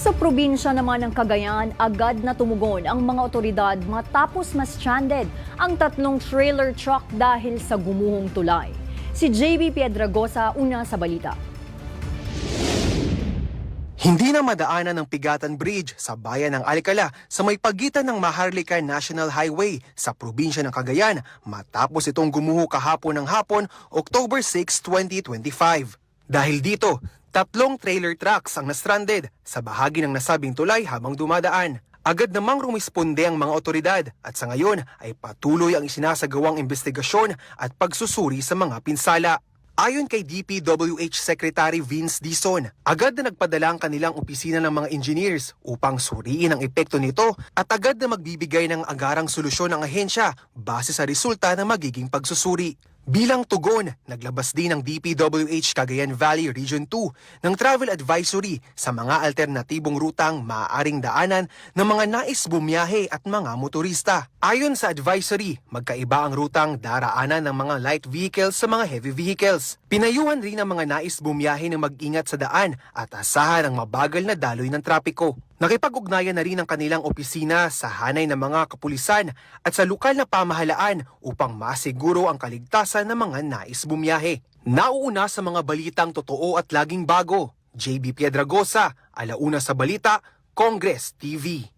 Sa probinsya naman ng Cagayan, agad na tumugon ang mga otoridad matapos ma-stranded ang tatlong trailer truck dahil sa gumuhong tulay. Si JB Piedragosa una sa balita. Hindi na madaanan ng Pigatan Bridge sa bayan ng Alicala sa may pagitan ng Maharlika National Highway sa probinsya ng Cagayan matapos itong gumuho kahapon ng hapon, October 6, 2025. Dahil dito, tatlong trailer trucks ang na-stranded sa bahagi ng nasabing tulay habang dumadaan. Agad namang rumisponde ang mga otoridad at sa ngayon ay patuloy ang isinasagawang investigasyon at pagsusuri sa mga pinsala. Ayon kay DPWH Secretary Vince Dison, agad na nagpadala ang kanilang opisina ng mga engineers upang suriin ang epekto nito at agad na magbibigay ng agarang solusyon ang ahensya base sa resulta ng magiging pagsusuri. Bilang tugon, naglabas din ng DPWH Cagayan Valley Region 2 ng travel advisory sa mga alternatibong rutang maaaring daanan ng mga nais bumiyahe at mga motorista. Ayon sa advisory, magkaiba ang rutang daraanan ng mga light vehicles sa mga heavy vehicles. Pinayuhan rin ang mga nais bumiyahe ng mag-ingat sa daan at asahan ang mabagal na daloy ng trapiko. Nakipag-ugnayan na rin ang kanilang opisina sa hanay ng mga kapulisan at sa lokal na pamahalaan upang masiguro ang kaligtasan ng mga nais bumiyahe. Nauuna sa mga balitang totoo at laging bago. JB Piedragosa, Alauna sa Balita, Congress TV.